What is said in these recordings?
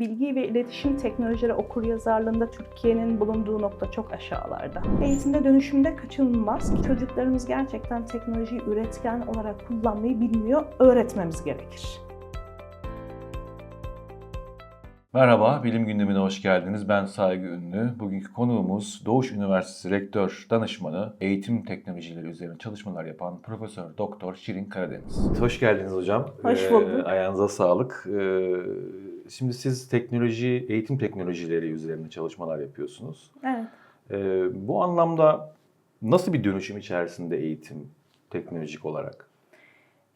bilgi ve iletişim teknolojileri okur yazarlığında Türkiye'nin bulunduğu nokta çok aşağılarda. Eğitimde dönüşümde kaçınılmaz. Çocuklarımız gerçekten teknolojiyi üretken olarak kullanmayı bilmiyor, öğretmemiz gerekir. Merhaba, Bilim Gündemi'ne hoş geldiniz. Ben Saygı Ünlü. Bugünkü konuğumuz Doğuş Üniversitesi Rektör Danışmanı, eğitim teknolojileri üzerine çalışmalar yapan Profesör Doktor Şirin Karadeniz. Hoş geldiniz hocam. Hoş bulduk. Ee, ayağınıza sağlık. Ee, şimdi siz teknoloji, eğitim teknolojileri üzerine çalışmalar yapıyorsunuz. Evet. Ee, bu anlamda nasıl bir dönüşüm içerisinde eğitim teknolojik olarak?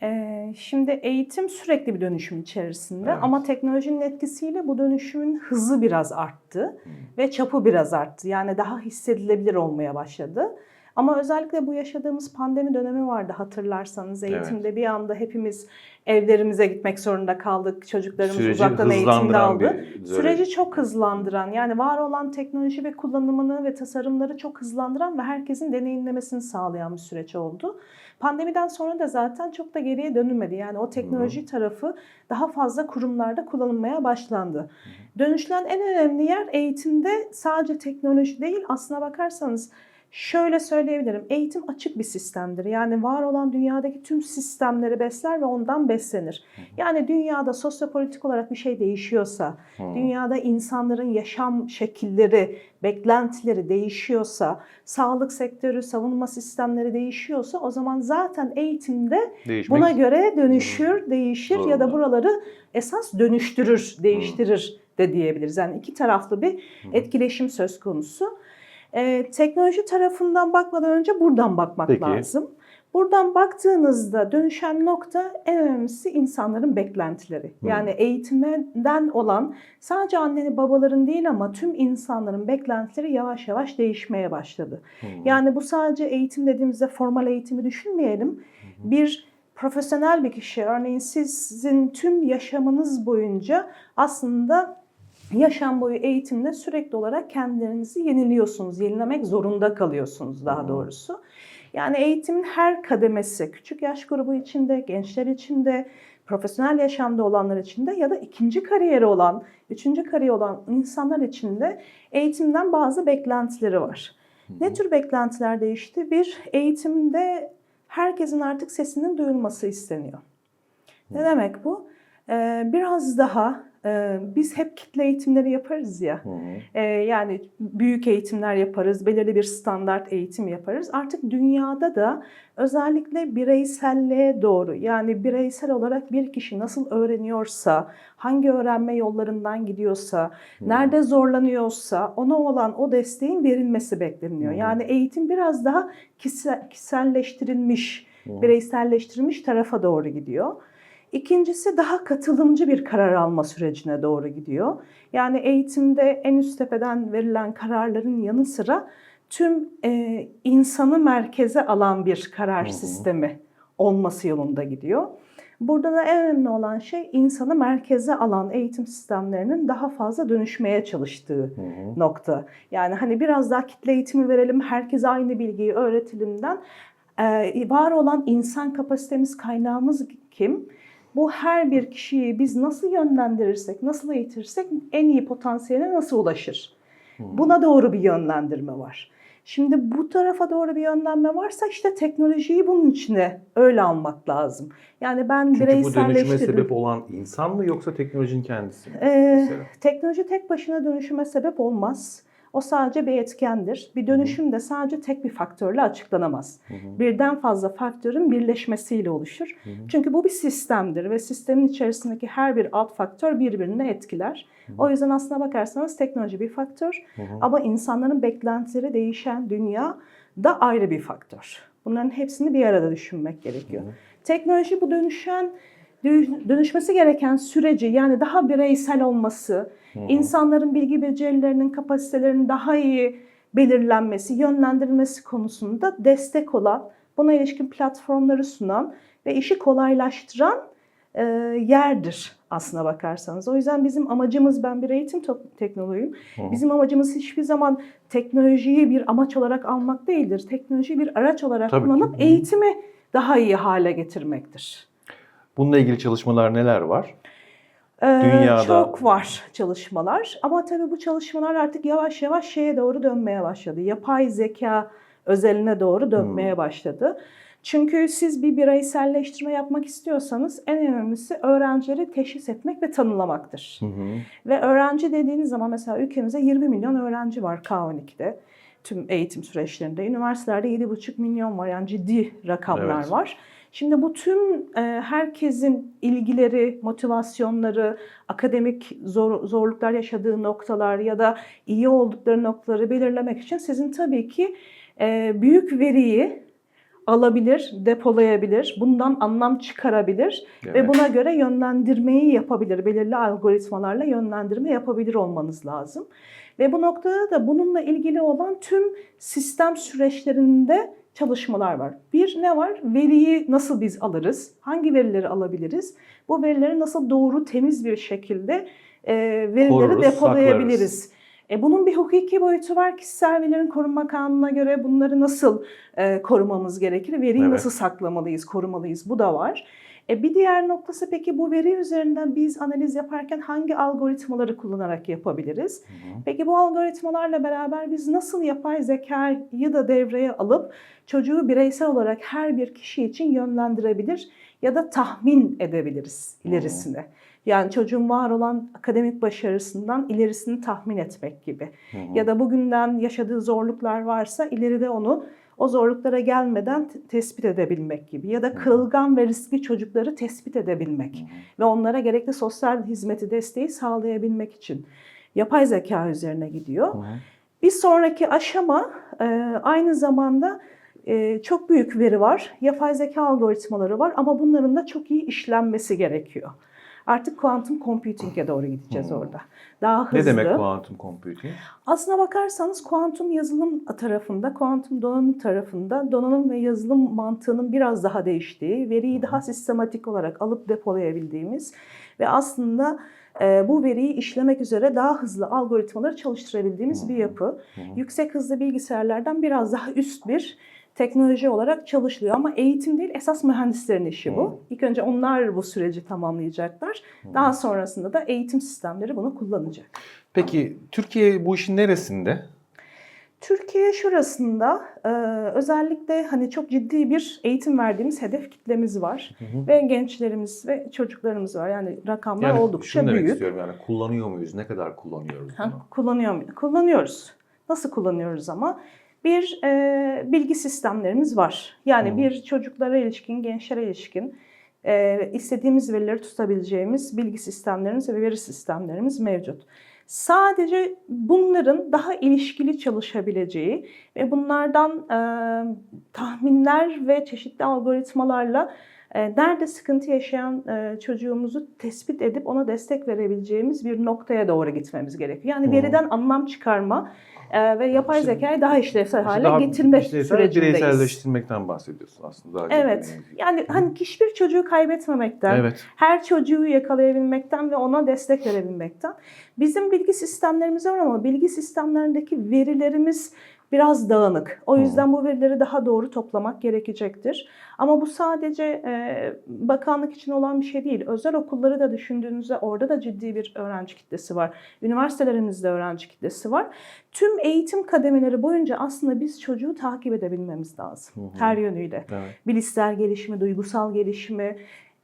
Ee, Şimdi eğitim sürekli bir dönüşüm içerisinde Evet. ama teknolojinin etkisiyle bu dönüşümün hızı biraz arttı Hmm. ve çapı biraz arttı. Yani daha hissedilebilir olmaya başladı. Ama özellikle bu yaşadığımız pandemi dönemi vardı hatırlarsanız. Eğitimde bir anda hepimiz evlerimize gitmek zorunda kaldık. Çocuklarımız Süreci uzaktan eğitimde aldı. bir. Süreci çok hızlandıran yani var olan teknoloji ve kullanımını ve tasarımları çok hızlandıran ve herkesin deneyimlemesini sağlayan bir süreç oldu. Pandemiden sonra da zaten çok da geriye dönülmedi. Yani o teknoloji tarafı daha fazla kurumlarda kullanılmaya başlandı. Dönüşülen en önemli yer eğitimde sadece teknoloji değil aslına bakarsanız Şöyle söyleyebilirim. Eğitim açık bir sistemdir. Yani var olan dünyadaki tüm sistemleri besler ve ondan beslenir. Yani dünyada sosyopolitik olarak bir şey değişiyorsa, dünyada insanların yaşam şekilleri, beklentileri değişiyorsa, sağlık sektörü, savunma sistemleri değişiyorsa o zaman zaten eğitimde Değişmek buna göre dönüşür, değişir ya Zorunda. da buraları esas dönüştürür, değiştirir de diyebiliriz. Yani iki taraflı bir etkileşim söz konusu. Ee, teknoloji tarafından bakmadan önce buradan bakmak Peki. lazım. Buradan baktığınızda dönüşen nokta en önemlisi insanların beklentileri. Hı. Yani eğitimden olan sadece annenin babaların değil ama tüm insanların beklentileri yavaş yavaş değişmeye başladı. Hmm. Yani bu sadece eğitim dediğimizde formal eğitimi düşünmeyelim. Bir profesyonel bir kişi, örneğin sizin tüm yaşamınız boyunca aslında yaşam boyu eğitimde sürekli olarak kendilerinizi yeniliyorsunuz, yenilemek zorunda kalıyorsunuz daha Hı. doğrusu. Yani eğitimin her kademesi, küçük yaş grubu içinde, gençler içinde, profesyonel yaşamda olanlar içinde ya da ikinci kariyeri olan, üçüncü kariyeri olan insanlar içinde eğitimden bazı beklentileri var. Ne tür beklentiler değişti? Bir, eğitimde herkesin artık sesinin duyulması isteniyor. Ne demek bu? Ee, biraz daha e, biz hep kitle eğitimleri yaparız ya. Hı hı. Ee, yani büyük eğitimler yaparız, belirli bir standart eğitim yaparız. Artık dünyada da özellikle bireyselliğe doğru yani bireysel olarak bir kişi nasıl öğreniyorsa, hangi öğrenme yollarından gidiyorsa, nerede zorlanıyorsa ona olan o desteğin verilmesi bekleniyor. Hı hı. Yani eğitim biraz daha kişisel, kişiselleştirilmiş, Hı. bireyselleştirilmiş tarafa doğru gidiyor. İkincisi daha katılımcı bir karar alma sürecine doğru gidiyor. Yani eğitimde en üst tepeden verilen kararların yanı sıra tüm e, insanı merkeze alan bir karar Hı hı. sistemi olması yolunda gidiyor. Burada da en önemli olan şey insanı merkeze alan eğitim sistemlerinin daha fazla dönüşmeye çalıştığı Hı hı. nokta. Yani hani biraz daha kitle eğitimi verelim, herkese aynı bilgiyi öğretilimden e, var olan insan kapasitemiz, kaynağımız kim? Bu her bir kişiyi biz nasıl yönlendirirsek, nasıl eğitirsek en iyi potansiyeline nasıl ulaşır? Buna doğru bir yönlendirme var. Şimdi bu tarafa doğru bir yönlenme varsa işte teknolojiyi bunun içine öyle almak lazım. Yani ben Çünkü bu dönüşüme bireyselleştirdim. sebep olan insan mı yoksa teknolojinin kendisi mi? Ee, teknoloji tek başına dönüşüme sebep olmaz. O sadece bir etkendir. Bir dönüşüm de sadece tek bir faktörle açıklanamaz. Hı hı. Birden fazla faktörün birleşmesiyle oluşur. Hı hı. Çünkü bu bir sistemdir ve sistemin içerisindeki her bir alt faktör birbirini etkiler. O yüzden aslına bakarsanız teknoloji bir faktör Hı hı. ama insanların beklentileri değişen dünya da ayrı bir faktör. Bunların hepsini bir arada düşünmek gerekiyor. Hı hı. Teknoloji bu dönüşen dö- dönüşmesi gereken süreci yani daha bireysel olması, Hı hı. insanların bilgi becerilerinin kapasitelerinin daha iyi belirlenmesi, yönlendirilmesi konusunda destek olan, buna ilişkin platformları sunan ve işi kolaylaştıran e, yerdir aslına bakarsanız. O yüzden bizim amacımız, ben bir eğitim teknoloğuyum. Hı. Bizim amacımız hiçbir zaman teknolojiyi bir amaç olarak almak değildir. Teknolojiyi bir araç olarak Tabii ki. kullanıp Hı. eğitimi daha iyi hale getirmektir. Bununla ilgili çalışmalar neler var? Ee, Dünyada- Çok var çalışmalar ama tabii bu çalışmalar artık yavaş yavaş şeye doğru dönmeye başladı. Yapay zeka özeline doğru dönmeye Hmm. başladı. Çünkü siz bir bireyselleştirme yapmak istiyorsanız en önemlisi öğrencileri teşhis etmek ve tanımlamaktır. Hı hı. Ve öğrenci dediğiniz zaman mesela ülkemizde 20 milyon öğrenci var K12'de tüm eğitim süreçlerinde. Üniversitelerde 7,5 milyon var yani ciddi rakamlar Evet. var. Şimdi bu tüm e, herkesin ilgileri, motivasyonları, akademik zor, zorluklar yaşadığı noktalar ya da iyi oldukları noktaları belirlemek için sizin tabii ki e, büyük veriyi alabilir, depolayabilir, bundan anlam çıkarabilir ve Evet. buna göre yönlendirmeyi yapabilir, belirli algoritmalarla yönlendirme yapabilir olmanız lazım. Ve bu noktada da bununla ilgili olan tüm sistem süreçlerinde çalışmalar var. Bir ne var? Veriyi nasıl biz alırız? Hangi verileri alabiliriz? Bu verileri nasıl doğru, temiz bir şekilde e, verileri Koruruz, depolayabiliriz? E, bunun bir hukuki boyutu var. Kişisel verilerin korunma kanununa göre bunları nasıl e, korumamız gerekir? Veriyi Evet. nasıl saklamalıyız, korumalıyız? Bu da var. E, bir diğer noktası peki bu veri üzerinden biz analiz yaparken hangi algoritmaları kullanarak yapabiliriz? Hı hı. Peki bu algoritmalarla beraber biz nasıl yapay zekayı da devreye alıp çocuğu bireysel olarak her bir kişi için yönlendirebilir ya da tahmin edebiliriz ilerisine. Yani çocuğun var olan akademik başarısından ilerisini tahmin etmek gibi. Hı hı. Ya da bugünden yaşadığı zorluklar varsa ileride onu o zorluklara gelmeden tespit edebilmek gibi. Ya da kırılgan ve riskli çocukları tespit edebilmek ve onlara gerekli sosyal hizmeti desteği sağlayabilmek için yapay zeka üzerine gidiyor. Bir sonraki aşama e, aynı zamanda e, çok büyük veri var, yapay zeka algoritmaları var ama bunların da çok iyi işlenmesi gerekiyor. Artık quantum computing'e doğru gideceğiz Hmm. orada. Daha hızlı. Ne demek quantum computing? Aslına bakarsanız kuantum yazılım tarafında, kuantum donanım tarafında donanım ve yazılım mantığının biraz daha değiştiği, veriyi daha sistematik olarak alıp depolayabildiğimiz ve aslında e, bu veriyi işlemek üzere daha hızlı algoritmaları çalıştırabildiğimiz bir yapı. Hı. Yüksek hızlı bilgisayarlardan biraz daha üst bir teknoloji olarak çalışılıyor ama eğitim değil esas mühendislerin işi bu. İlk önce onlar bu süreci tamamlayacaklar. Daha sonrasında da eğitim sistemleri bunu kullanacak. Peki Türkiye bu işin neresinde? Türkiye şurasında e, özellikle hani çok ciddi bir eğitim verdiğimiz hedef kitlemiz var Hı hı. ve gençlerimiz ve çocuklarımız var. Yani rakamlar Yani oldukça şunu demek büyük. istiyorum yani kullanıyor muyuz? Ne kadar kullanıyoruz Ha, kullanıyor muyuz? Kullanıyoruz. Nasıl kullanıyoruz ama? Bir e, bilgi sistemlerimiz var. Yani Hı. bir çocuklara ilişkin, gençlere ilişkin e, istediğimiz verileri tutabileceğimiz bilgi sistemlerimiz ve veri sistemlerimiz mevcut. Sadece bunların daha ilişkili çalışabileceği ve bunlardan e, tahminler ve çeşitli algoritmalarla e, nerede sıkıntı yaşayan e, çocuğumuzu tespit edip ona destek verebileceğimiz bir noktaya doğru gitmemiz gerekiyor. Yani Hı. veriden anlam çıkarma e, ve yapay İşte- zekayı daha işlevsel İşte hale daha getirme işlevsel, sürecindeyiz. Bireyselleştirmekten bahsediyorsun aslında. Daha Evet. Yani hani hiçbir çocuğu kaybetmemekten, Evet. her çocuğu yakalayabilmekten ve ona destek verebilmekten. Bizim bilgi sistemlerimiz var ama bilgi sistemlerindeki verilerimiz biraz dağınık. O yüzden bu verileri daha doğru toplamak gerekecektir. Ama bu sadece e, bakanlık için olan bir şey değil. Özel okulları da düşündüğünüzde orada da ciddi bir öğrenci kitlesi var. Üniversitelerimizde öğrenci kitlesi var. Tüm eğitim kademeleri boyunca aslında biz çocuğu takip edebilmemiz lazım. Hı hı. Her yönüyle Evet. bilişsel gelişimi, duygusal gelişimi,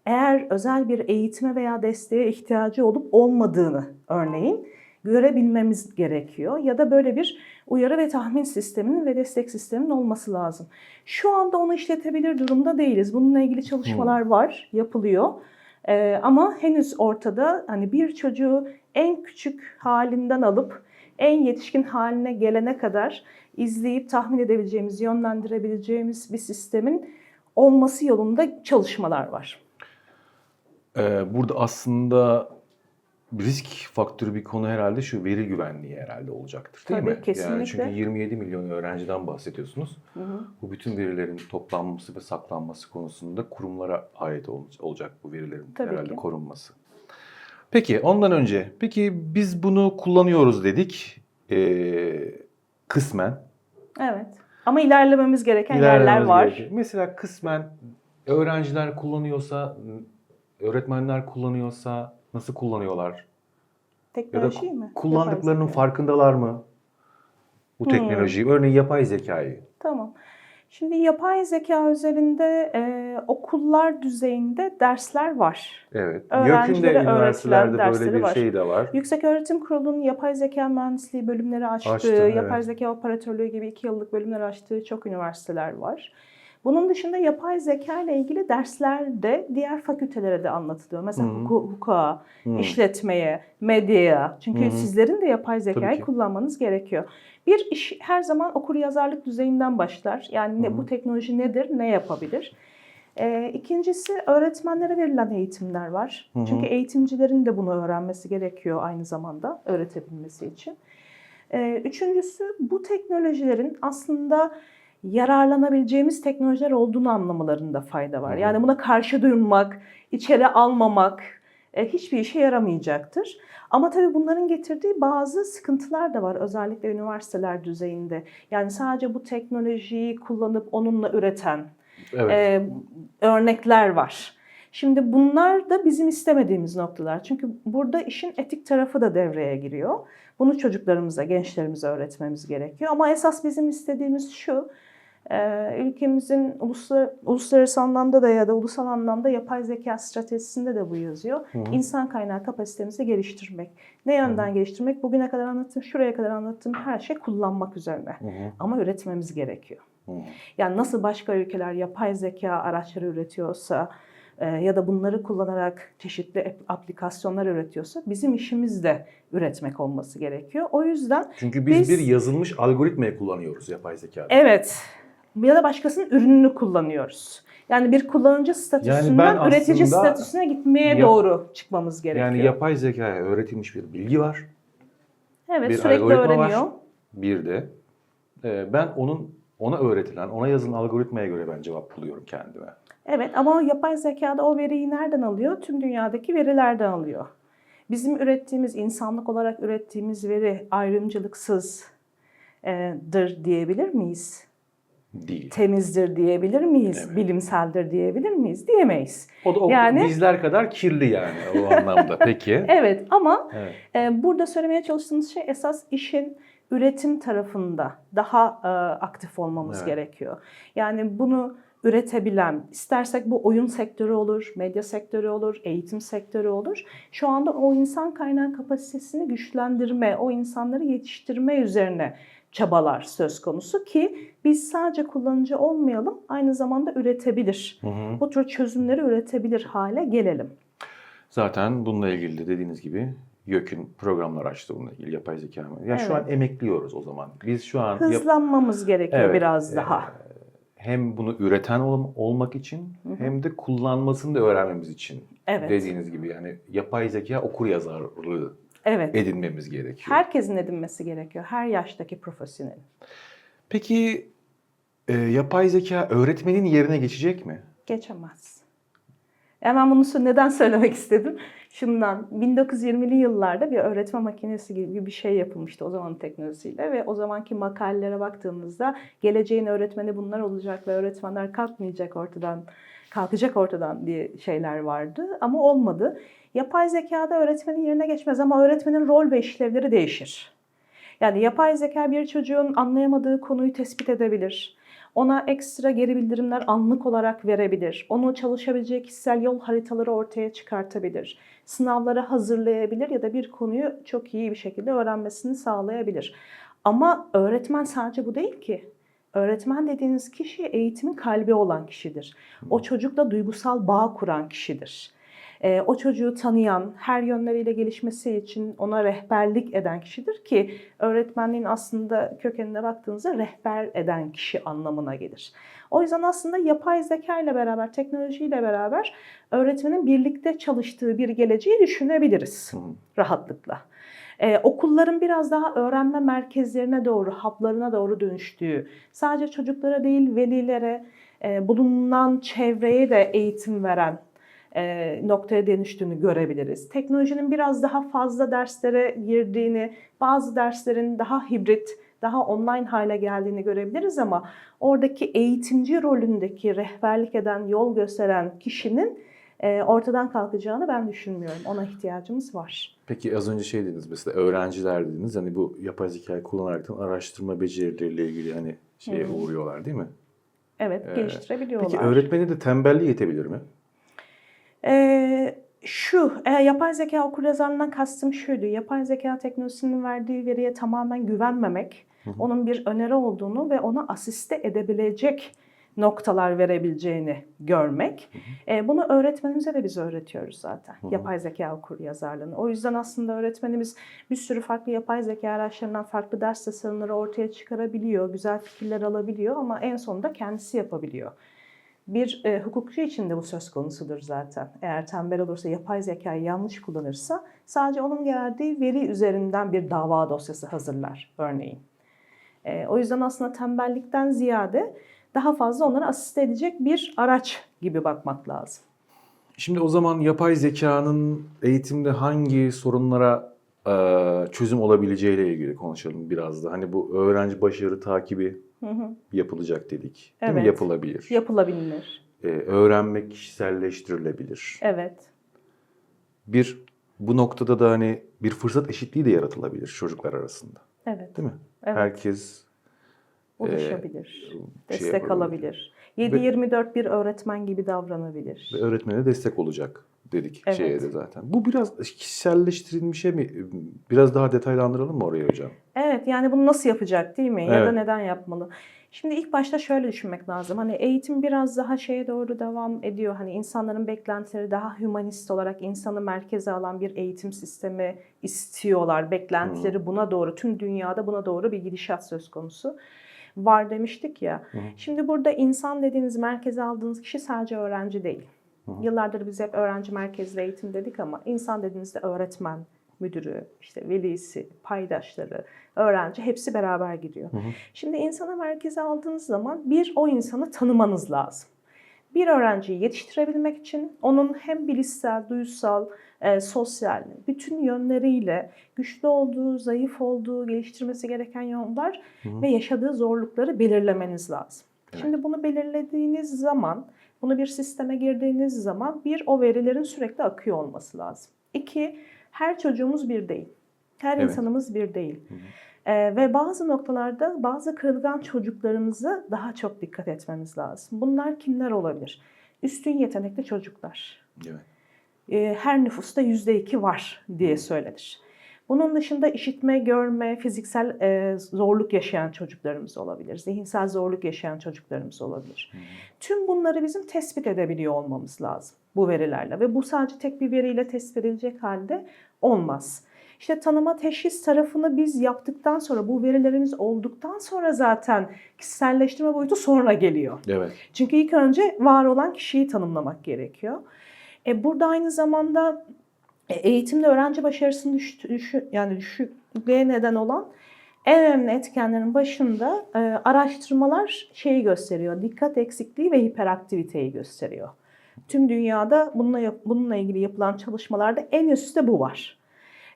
eğer özel bir eğitime veya desteğe ihtiyacı olup olmadığını örneğin görebilmemiz gerekiyor. Ya da böyle bir uyarı ve tahmin sisteminin ve destek sisteminin olması lazım. Şu anda onu işletebilir durumda değiliz. Bununla ilgili çalışmalar var, yapılıyor. Ee, ama henüz ortada hani bir çocuğu en küçük halinden alıp en yetişkin haline gelene kadar izleyip tahmin edebileceğimiz, yönlendirebileceğimiz bir sistemin olması yolunda çalışmalar var. Ee, burada aslında risk faktörü bir konu herhalde şu veri güvenliği herhalde olacaktır değil Tabii, mi? Yani kesinlikle. çünkü 27 milyon öğrenciden bahsediyorsunuz. Hı hı. Bu bütün verilerin toplanması ve saklanması konusunda kurumlara ait ol- olacak bu verilerin Tabii herhalde ki. korunması. Peki ondan önce, peki biz bunu kullanıyoruz dedik ee, kısmen. Evet. Ama ilerlememiz gereken yerler İlerlememiz var. gerekiyor. Mesela kısmen öğrenciler kullanıyorsa, öğretmenler kullanıyorsa Nasıl kullanıyorlar? Ya da Teknoloji mi? kullandıklarının Yapay farkındalar mı? Bu Hmm. teknolojiyi, örneğin yapay zekayı. Tamam. Şimdi yapay zeka üzerinde e, okullar düzeyinde dersler var. Evet. Öğrencilere YÖK'ün de üniversitelerde böyle bir var. şey de var. Yüksek Öğretim Kurulu'nun yapay zeka mühendisliği bölümleri açtığı, Açtı, evet. yapay zeka operatörlüğü gibi iki yıllık bölümler açtığı çok üniversiteler var. Bunun dışında yapay zeka ile ilgili dersler de diğer fakültelere de anlatılıyor. Mesela Hı hı. huku- hukuka, Hı. işletmeye, medyaya. Çünkü Hı hı. sizlerin de yapay zekayı kullanmanız gerekiyor. Bir iş her zaman okur yazarlık düzeyinden başlar. Yani ne, bu teknoloji nedir, ne yapabilir? Ee, ikincisi öğretmenlere verilen eğitimler var. Hı hı. Çünkü eğitimcilerin de bunu öğrenmesi gerekiyor aynı zamanda öğretebilmesi için. Ee, üçüncüsü bu teknolojilerin aslında yararlanabileceğimiz teknolojiler olduğunu anlamalarında fayda var. Yani buna karşı durmak, içeri almamak e, hiçbir işe yaramayacaktır. Ama tabii bunların getirdiği bazı sıkıntılar da var özellikle üniversiteler düzeyinde. Yani sadece bu teknolojiyi kullanıp onunla üreten Evet. e, örnekler var. Şimdi bunlar da bizim istemediğimiz noktalar. Çünkü burada işin etik tarafı da devreye giriyor. Bunu çocuklarımıza, gençlerimize öğretmemiz gerekiyor. Ama esas bizim istediğimiz şu, ülkemizin uluslar- uluslararası anlamda da ya da ulusal anlamda yapay zeka stratejisinde de bu yazıyor. Hı hı. İnsan kaynağı kapasitemizi geliştirmek. Ne yönden geliştirmek? Bugüne kadar anlattığım, şuraya kadar anlattığım her şey kullanmak üzerine. Hı hı. Ama üretmemiz gerekiyor. Hı hı. Yani nasıl başka ülkeler yapay zeka araçları üretiyorsa e, ya da bunları kullanarak çeşitli ap- aplikasyonlar üretiyorsa bizim işimiz de üretmek olması gerekiyor. O yüzden Çünkü biz, Biz- bir yazılmış algoritmayı kullanıyoruz yapay zekada. evet ya da başkasının ürününü kullanıyoruz. Yani bir kullanıcı statüsünden ben üretici statüsüne gitmeye Yap- doğru çıkmamız gerekiyor. Yani yapay zekaya öğretilmiş bir bilgi var. evet bir sürekli öğreniyor. var. Bir de e, ben onun ona öğretilen, ona yazılan algoritmaya göre ben cevap buluyorum kendime. Evet ama yapay zekada o veriyi nereden alıyor? Tüm dünyadaki verilerden alıyor. Bizim ürettiğimiz, insanlık olarak ürettiğimiz veri ayrımcılıksızdır diyebilir miyiz? Değil. Temizdir diyebilir miyiz? Evet. Bilimseldir diyebilir miyiz? Diyemeyiz. O da o Yani- bizler kadar kirli yani o anlamda. Peki. Evet ama Evet. e, burada söylemeye çalıştığımız şey esas işin üretim tarafında daha e, aktif olmamız Evet. gerekiyor. Yani bunu üretebilen, istersek bu oyun sektörü olur, medya sektörü olur, eğitim sektörü olur. Şu anda o insan kaynağı kapasitesini güçlendirme, o insanları yetiştirme üzerine çabalar söz konusu ki biz sadece kullanıcı olmayalım, aynı zamanda üretebilir. Hı hı. Bu tür çözümleri üretebilir hale gelelim. Zaten bununla ilgili de dediğiniz gibi YÖK'ün programlar açtı bununla ilgili yapay zeka. Ya şu an Evet. emekliyoruz o zaman. Biz şu an Hızlanmamız gerekiyor Evet, biraz e, daha. hem bunu üreten ol- olmak için hem de kullanmasını da öğrenmemiz için. Evet. Dediğiniz gibi yani yapay zeka okur yazarlığı Evet. edinmemiz gerekiyor. Herkesin edinmesi gerekiyor. Her yaştaki profesyonelin. Peki e, yapay zeka öğretmenin yerine geçecek mi? Geçemez. Hemen bunu neden söylemek istedim? Şundan 1920'li yıllarda bir öğretme makinesi gibi bir şey yapılmıştı o zamanın teknolojisiyle ve o zamanki makalelere baktığımızda geleceğin öğretmeni bunlar olacak ve öğretmenler kalkmayacak ortadan, kalkacak ortadan diye şeyler vardı ama olmadı. Yapay zekada öğretmenin yerine geçmez ama öğretmenin rol ve işlevleri değişir. Yani yapay zeka bir çocuğun anlayamadığı konuyu tespit edebilir. Ona ekstra geri bildirimler anlık olarak verebilir. Onu çalışabileceği kişisel yol haritaları ortaya çıkartabilir. Sınavlara hazırlayabilir ya da bir konuyu çok iyi bir şekilde öğrenmesini sağlayabilir. Ama öğretmen sadece bu değil ki. Öğretmen dediğiniz kişi eğitimin kalbi olan kişidir. O çocukla duygusal bağ kuran kişidir. Ee, o çocuğu tanıyan, her yönleriyle gelişmesi için ona rehberlik eden kişidir ki öğretmenliğin aslında kökenine baktığınızda rehber eden kişi anlamına gelir. O yüzden aslında yapay zeka ile beraber, teknolojiyle beraber öğretmenin birlikte çalıştığı bir geleceği düşünebiliriz rahatlıkla. Ee, okulların biraz daha öğrenme merkezlerine doğru, haplarına doğru dönüştüğü, sadece çocuklara değil velilere, e, bulunan çevreye de eğitim veren e, noktaya dönüştüğünü görebiliriz. Teknolojinin biraz daha fazla derslere girdiğini, bazı derslerin daha hibrit, daha online hale geldiğini görebiliriz ama oradaki eğitimci rolündeki rehberlik eden, yol gösteren kişinin e, ortadan kalkacağını ben düşünmüyorum. Ona ihtiyacımız var. Peki az önce şey dediniz mesela öğrenciler dediniz hani bu yapay zekayı kullanaraktan araştırma becerileriyle ilgili hani şeye hı. uğruyorlar değil mi? Evet, Ee, geliştirebiliyorlar. Peki öğretmene de tembelliği yetebilir mi? Ee, şu, e, yapay zeka okuryazarlığından kastım şuydu. Yapay zeka teknolojisinin verdiği veriye tamamen güvenmemek, onun bir öneri olduğunu ve ona asiste edebilecek noktalar verebileceğini görmek. E, bunu öğretmenimize de biz öğretiyoruz zaten. Hı hı. Yapay zeka okuryazarlığını. O yüzden aslında öğretmenimiz bir sürü farklı yapay zeka araçlarından farklı ders tasarımları ortaya çıkarabiliyor, güzel fikirler alabiliyor ama en sonunda kendisi yapabiliyor. Bir e, hukukçu için de bu söz konusudur zaten. Eğer tembel olursa, yapay zekayı yanlış kullanırsa sadece onun geldiği veri üzerinden bir dava dosyası hazırlar örneğin. E, o yüzden aslında tembellikten ziyade daha fazla onlara asiste edecek bir araç gibi bakmak lazım. Şimdi o zaman yapay zekanın eğitimde hangi sorunlara e, çözüm olabileceğiyle ilgili konuşalım biraz da. Hani bu öğrenci başarı takibi Hı hı. yapılacak dedik. Değil mi? Evet. Yapılabilir. Yapılabilir. E, öğrenmek kişiselleştirilebilir. Evet. Bir bu noktada da hani bir fırsat eşitliği de yaratılabilir çocuklar arasında. Evet. Değil mi? Evet. Herkes Ulaşabilir. şey destek yapabilir. alabilir. 7-24 bir öğretmen gibi davranabilir. ve öğretmene destek olacak dedik Evet. şeye de zaten. Bu biraz kişiselleştirilmişe mi? Biraz daha detaylandıralım mı oraya hocam? Evet yani bunu nasıl yapacak değil mi? Ya da Evet. neden yapmalı? Şimdi ilk başta şöyle düşünmek lazım. Hani eğitim biraz daha şeye doğru devam ediyor. Hani insanların beklentileri daha hümanist olarak insanı merkeze alan bir eğitim sistemi istiyorlar. Beklentileri buna doğru, tüm dünyada buna doğru bir gidişat söz konusu. Var demiştik ya. Hı. Şimdi burada insan dediğiniz merkeze aldığınız kişi sadece öğrenci değil. Hı hı. Yıllardır biz hep öğrenci merkezli eğitim dedik ama insan dediğinizde öğretmen, müdürü, işte velisi, paydaşları, öğrenci hepsi beraber gidiyor. Hı hı. Şimdi insanı merkeze aldığınız zaman bir o insanı tanımanız lazım. Bir öğrenciyi yetiştirebilmek için onun hem bilişsel, duysal, e, sosyal bütün yönleriyle güçlü olduğu, zayıf olduğu, geliştirmesi gereken yollar Hı hı. ve yaşadığı zorlukları belirlemeniz lazım. Evet. Şimdi bunu belirlediğiniz zaman, bunu bir sisteme girdiğiniz zaman bir o verilerin sürekli akıyor olması lazım. İki, her çocuğumuz bir değil. Her Evet. insanımız bir değil. Hı hı. Ee, ve bazı noktalarda bazı kırılgan çocuklarımıza daha çok dikkat etmemiz lazım. Bunlar kimler olabilir? Üstün yetenekli çocuklar. Evet. Ee, her nüfusta yüzde iki var diye söylenir. Bunun dışında işitme, görme, fiziksel e, zorluk yaşayan çocuklarımız olabilir. Zihinsel zorluk yaşayan çocuklarımız olabilir. Tüm bunları bizim tespit edebiliyor olmamız lazım bu verilerle. Ve bu sadece tek bir veriyle tespit edilecek halde olmaz. İşte tanıma teşhis tarafını biz yaptıktan sonra, bu verilerimiz olduktan sonra zaten kişiselleştirme boyutu sonra geliyor. Evet. Çünkü ilk önce var olan kişiyi tanımlamak gerekiyor. E, burada aynı zamanda eğitimde öğrenci başarısının düştü, düşü, yani düşüklüğe neden olan en önemli etkenlerin başında e, araştırmalar şeyi gösteriyor. Dikkat eksikliği ve hiperaktiviteyi gösteriyor. Tüm dünyada bununla, bununla ilgili yapılan çalışmalarda en üstte bu var.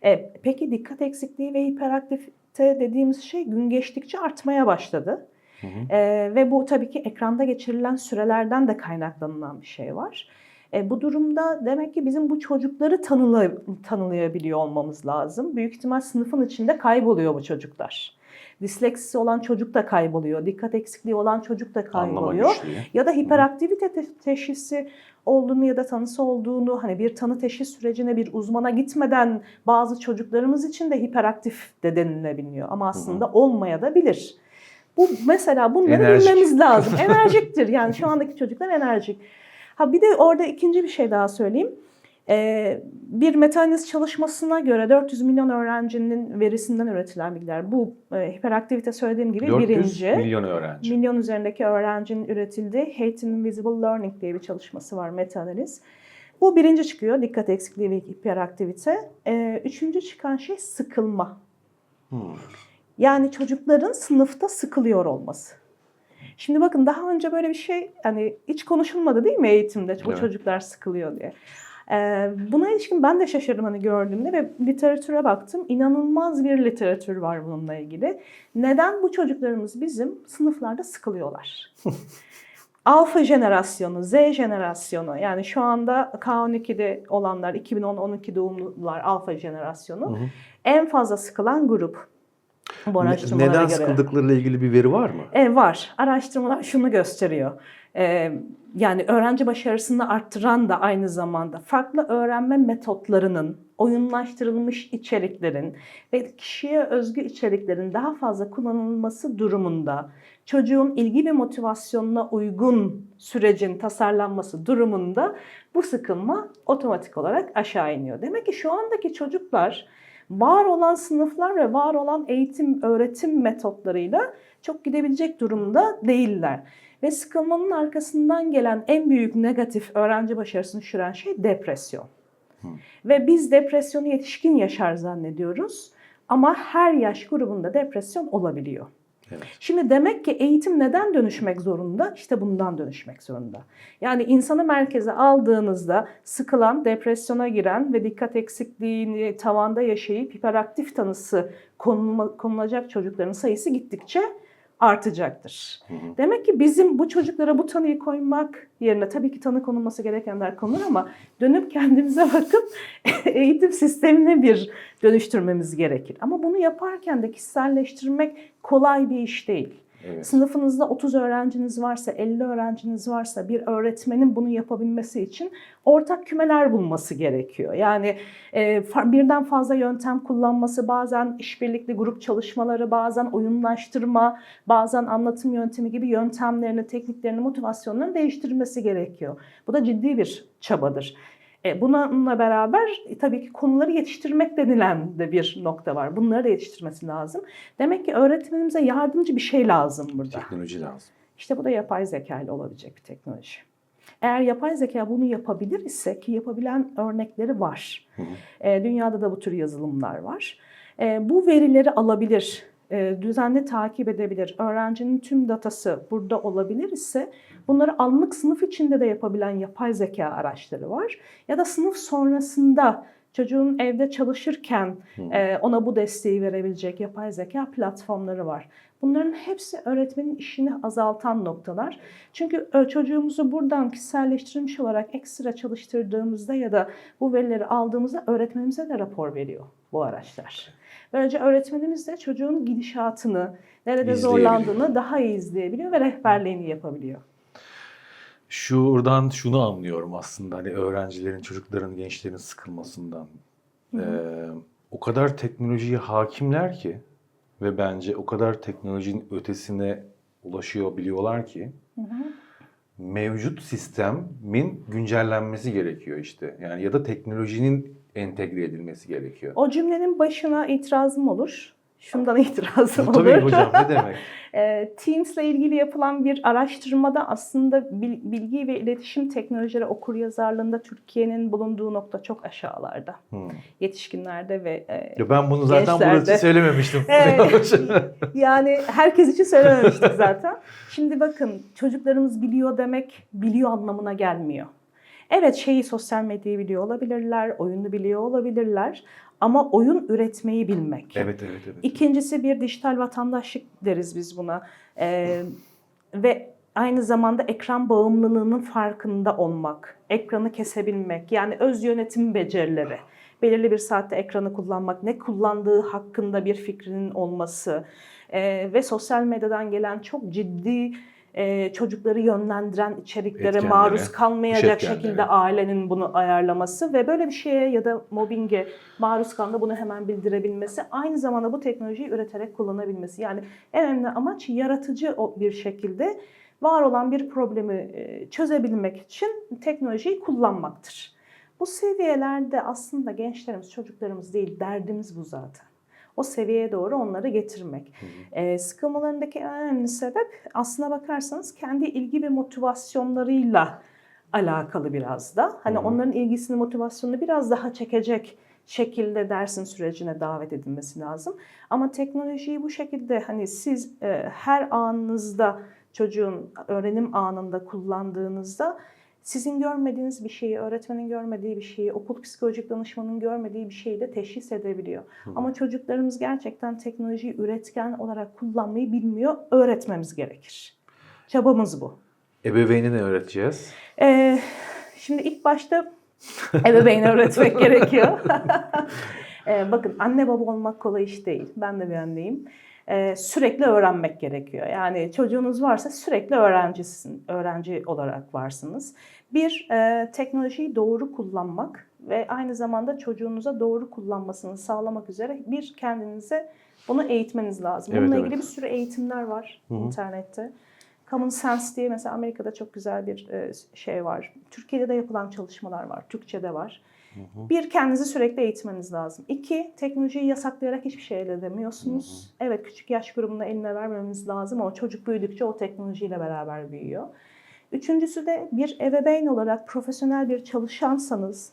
E, peki dikkat eksikliği ve hiperaktivite dediğimiz şey gün geçtikçe artmaya başladı. Hı hı. Ee, ve bu tabii ki ekranda geçirilen sürelerden de kaynaklanan bir şey var. E, bu durumda demek ki bizim bu çocukları tanıla, tanılayabiliyor olmamız lazım. Büyük ihtimal sınıfın içinde kayboluyor bu çocuklar. Disleksisi olan çocuk da kayboluyor, dikkat eksikliği olan çocuk da kayboluyor. Ya da hiperaktivite te- teşhisi olduğunu ya da tanısı olduğunu hani bir tanı teşhis sürecine bir uzmana gitmeden bazı çocuklarımız için de hiperaktif de denilebiliyor. Ama aslında olmaya da bilir. Bu mesela bunları Enerjik. bilmemiz lazım. Enerjiktir yani şu andaki çocuklar enerjik. Ha bir de orada ikinci bir şey daha söyleyeyim. Ee, bir metanaliz çalışmasına göre 400 milyon öğrencinin verisinden üretilen bilgiler. Bu e, hiperaktivite söylediğim gibi 400 birinci. milyon öğrenci. Milyon üzerindeki öğrencinin üretildiği Hate Invisible Learning diye bir çalışması var meta-analiz. Bu birinci çıkıyor dikkat eksikliği ve hiperaktivite. Ee, üçüncü çıkan şey sıkılma. Hmm. Yani çocukların sınıfta sıkılıyor olması. Şimdi bakın daha önce böyle bir şey hani hiç konuşulmadı değil mi eğitimde bu Evet. çocuklar sıkılıyor diye. Ee, buna ilişkin ben de şaşırdım hani gördüğümde ve literatüre baktım. İnanılmaz bir literatür var bununla ilgili. Neden bu çocuklarımız bizim sınıflarda sıkılıyorlar? Alfa jenerasyonu, Z jenerasyonu yani şu anda K12'de olanlar 2010-12 doğumlular alfa jenerasyonu Hı hı. en fazla sıkılan grup bu araştırmalara Neden göre. sıkıldıklarıyla ilgili bir veri var mı? E, var. Araştırmalar şunu gösteriyor. E, yani öğrenci başarısını arttıran da aynı zamanda farklı öğrenme metotlarının, oyunlaştırılmış içeriklerin ve kişiye özgü içeriklerin daha fazla kullanılması durumunda çocuğun ilgi ve motivasyonuna uygun sürecin tasarlanması durumunda bu sıkılma otomatik olarak aşağı iniyor. Demek ki şu andaki çocuklar var olan sınıflar ve var olan eğitim, öğretim metotlarıyla çok gidebilecek durumda değiller. Ve sıkılmanın arkasından gelen en büyük negatif öğrenci başarısını düşüren şey depresyon. Ve biz depresyonu yetişkin yaşar zannediyoruz ama her yaş grubunda depresyon olabiliyor. Şimdi demek ki eğitim neden dönüşmek zorunda? İşte bundan dönüşmek zorunda. Yani insanı merkeze aldığınızda sıkılan, depresyona giren ve dikkat eksikliğini tavanda yaşayıp hiperaktif tanısı konulacak çocukların sayısı gittikçe artacaktır. Demek ki bizim bu çocuklara bu tanıyı koymak yerine tabii ki tanı konulması gerekenler konulur ama dönüp kendimize bakıp eğitim sistemine bir dönüştürmemiz gerekir. Ama bunu yaparken de kişiselleştirmek kolay bir iş değil. Evet. Sınıfınızda 30 öğrenciniz varsa, 50 öğrenciniz varsa bir öğretmenin bunu yapabilmesi için ortak kümeler bulması gerekiyor. Yani e, birden fazla yöntem kullanması, bazen işbirlikli grup çalışmaları, bazen oyunlaştırma, bazen anlatım yöntemi gibi yöntemlerini, tekniklerini, motivasyonlarını değiştirmesi gerekiyor. Bu da ciddi bir çabadır. E, Bununla beraber e, tabii ki konuları yetiştirmek denilen de bir nokta var. Bunları da yetiştirmesi lazım. Demek ki öğretmenimize yardımcı bir şey lazım burada. Teknoloji lazım. İşte bu da yapay zeka ile olabilecek bir teknoloji. Eğer yapay zeka bunu yapabilir ise ki yapabilen örnekleri var. E, dünyada da bu tür yazılımlar var. E, bu verileri alabilir, düzenli takip edebilir, öğrencinin tüm datası burada olabilir ise bunları anlık sınıf içinde de yapabilen yapay zeka araçları var. Ya da sınıf sonrasında çocuğun evde çalışırken e, ona bu desteği verebilecek yapay zeka platformları var. Bunların hepsi öğretmenin işini azaltan noktalar. Çünkü çocuğumuzu buradan kişiselleştirilmiş olarak ekstra çalıştırdığımızda ya da bu verileri aldığımızda öğretmenimize de rapor veriyor bu araçlar. Böylece öğretmenimiz de çocuğun gidişatını, nerede zorlandığını daha iyi izleyebiliyor ve rehberliğini yapabiliyor. Şuradan şunu anlıyorum aslında hani öğrencilerin, çocukların, gençlerin sıkılmasından. Ee, o kadar teknolojiye hakimler ki ve bence o kadar teknolojinin ötesine ulaşıyor biliyorlar ki mevcut sistemin güncellenmesi gerekiyor işte. Yani ya da teknolojinin entegre edilmesi gerekiyor. O cümlenin başına itirazım olur. Şundan itirazım olur. Tabii hocam ne demek? E, Teams ile ilgili yapılan bir araştırmada aslında bil- bilgi ve iletişim teknolojileri okur yazarlığında Türkiye'nin bulunduğu nokta çok aşağılarda. Hmm. Yetişkinlerde ve e, Ya ben bunu zaten Gençlerde. burada söylememiştim. Evet. yani herkes için söylememiştik zaten. Şimdi bakın çocuklarımız biliyor demek biliyor anlamına gelmiyor. Evet şeyi sosyal medyayı biliyor olabilirler, oyunu biliyor olabilirler ama oyun üretmeyi bilmek. evet evet evet. İkincisi bir dijital vatandaşlık deriz biz buna. Ee, ve aynı zamanda ekran bağımlılığının farkında olmak, ekranı kesebilmek, yani öz yönetim becerileri. Belirli bir saatte ekranı kullanmak, ne kullandığı hakkında bir fikrinin olması ee, ve sosyal medyadan gelen çok ciddi e, çocukları yönlendiren içeriklere Etkenlere, maruz kalmayacak etkenlere. şekilde ailenin bunu ayarlaması ve böyle bir şeye ya da mobbinge maruz kaldığında bunu hemen bildirebilmesi, aynı zamanda bu teknolojiyi üreterek kullanabilmesi. Yani en önemli amaç yaratıcı bir şekilde var olan bir problemi e, çözebilmek için teknolojiyi kullanmaktır. Bu seviyelerde aslında gençlerimiz, çocuklarımız değil, derdimiz bu zaten. O seviyeye doğru onları getirmek. E, sıkılmalarındaki en önemli sebep aslına bakarsanız kendi ilgi ve motivasyonlarıyla alakalı biraz da. Hani onların ilgisini, motivasyonunu biraz daha çekecek şekilde dersin sürecine davet edilmesi lazım. Ama teknolojiyi bu şekilde hani siz e, her anınızda çocuğun öğrenim anında kullandığınızda sizin görmediğiniz bir şeyi, öğretmenin görmediği bir şeyi, okul psikolojik danışmanın görmediği bir şeyi de teşhis edebiliyor. Ama çocuklarımız gerçekten teknolojiyi üretken olarak kullanmayı bilmiyor, öğretmemiz gerekir. Çabamız bu. Ebeveyne ne öğreteceğiz? Ee, şimdi ilk başta ebeveyne öğretmek gerekiyor. Ee, bakın anne baba olmak kolay iş değil. Ben de bir anneyim. Ee, sürekli öğrenmek gerekiyor. Yani çocuğunuz varsa sürekli öğrencisin, öğrenci olarak varsınız. Bir, e, teknolojiyi doğru kullanmak ve aynı zamanda çocuğunuza doğru kullanmasını sağlamak üzere bir kendinize bunu eğitmeniz lazım. Evet, Bununla evet. ilgili bir sürü eğitimler var Hı hı. internette. Common Sense diye mesela Amerika'da çok güzel bir e, şey var. Türkiye'de de yapılan çalışmalar var. Türkçe'de var. Bir, kendinizi sürekli eğitmeniz lazım. İki, teknolojiyi yasaklayarak hiçbir şey elde edemiyorsunuz. Evet, küçük yaş grubunda eline vermemiz lazım ama çocuk büyüdükçe o teknolojiyle beraber büyüyor. Üçüncüsü de bir ebeveyn olarak profesyonel bir çalışansanız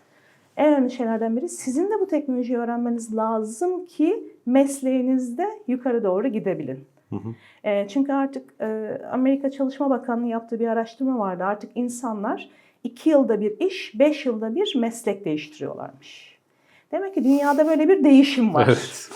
en önemli şeylerden biri sizin de bu teknolojiyi öğrenmeniz lazım ki mesleğinizde yukarı doğru gidebilin. Hı hı. E, çünkü artık e, Amerika Çalışma Bakanlığı yaptığı bir araştırma vardı. Artık insanlar iki yılda bir iş, beş yılda bir meslek değiştiriyorlarmış. Demek ki dünyada böyle bir değişim var. Evet.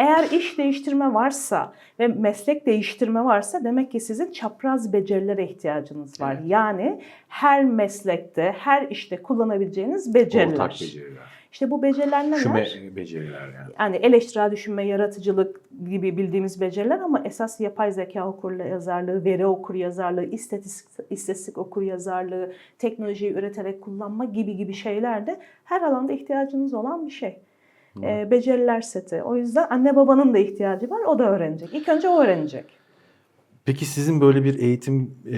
Eğer iş değiştirme varsa ve meslek değiştirme varsa demek ki sizin çapraz becerilere ihtiyacınız var. Evet. Yani her meslekte, her işte kullanabileceğiniz beceriler. Ortak beceriler. İşte bu beceriler neler? Şu me- beceriler yani. Yani eleştirel düşünme, yaratıcılık gibi bildiğimiz beceriler ama esas yapay zeka okur yazarlığı, veri okur yazarlığı, istatistik, istatistik okur yazarlığı, teknolojiyi üreterek kullanma gibi gibi şeyler de her alanda ihtiyacınız olan bir şey. Ee, beceriler seti. O yüzden anne babanın da ihtiyacı var, o da öğrenecek. İlk önce o öğrenecek. Peki sizin böyle bir eğitim e,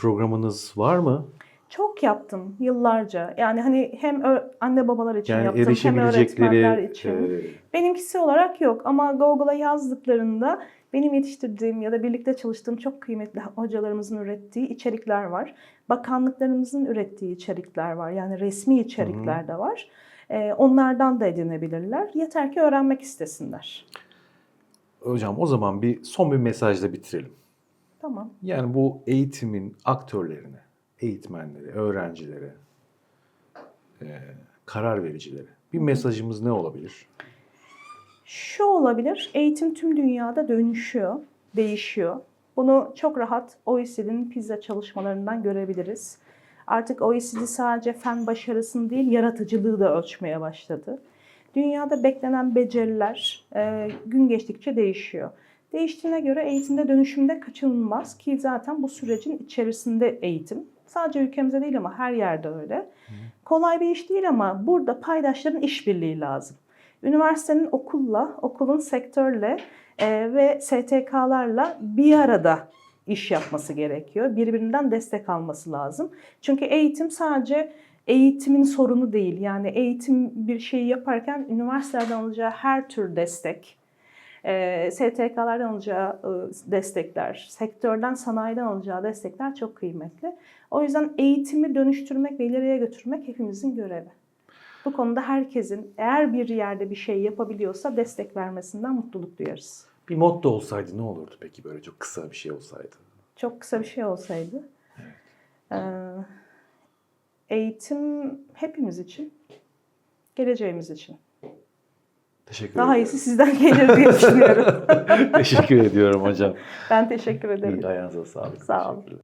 programınız var mı? Çok yaptım yıllarca. Yani hani hem anne babalar için Yani yaptım hem öğretmenler için. e, Benimkisi olarak yok ama Google'a yazdıklarında benim yetiştirdiğim ya da birlikte çalıştığım çok kıymetli hocalarımızın ürettiği içerikler var. Bakanlıklarımızın ürettiği içerikler var. Yani resmi içerikler de var. Ee, onlardan da edinebilirler. Yeter ki öğrenmek istesinler. hocam o zaman bir son bir mesajla bitirelim. Tamam. Yani bu eğitimin aktörlerine, eğitmenlere, öğrencilere, e, karar vericilere bir mesajımız ne olabilir? Şu olabilir, eğitim tüm dünyada dönüşüyor, değişiyor. Bunu çok rahat OECD'nin PISA çalışmalarından görebiliriz. Artık OECD sadece fen başarısını değil, yaratıcılığı da ölçmeye başladı. Dünyada beklenen beceriler e, gün geçtikçe değişiyor. Değiştiğine göre eğitimde dönüşümde kaçınılmaz ki zaten bu sürecin içerisinde eğitim. Sadece ülkemizde değil ama her yerde öyle. Kolay bir iş değil ama burada paydaşların işbirliği lazım. Üniversitenin okulla, okulun sektörle e, ve STK'larla bir arada iş yapması gerekiyor. Birbirinden destek alması lazım. Çünkü eğitim sadece eğitimin sorunu değil. Yani eğitim bir şeyi yaparken üniversitelerden alacağı her tür destek, e, STK'lardan alacağı e, destekler, sektörden, sanayiden alacağı destekler çok kıymetli. O yüzden eğitimi dönüştürmek ve ileriye götürmek hepimizin görevi. Bu konuda herkesin eğer bir yerde bir şey yapabiliyorsa destek vermesinden mutluluk duyarız. Bir motto olsaydı ne olurdu peki böyle çok kısa bir şey olsaydı? Çok kısa bir şey olsaydı. Ee, eğitim hepimiz için, geleceğimiz için. Teşekkür Daha ediyorum. iyisi sizden gelir diye düşünüyorum. Teşekkür ediyorum hocam. ben teşekkür ederim. Ayağınıza sağlık. Sağ olun.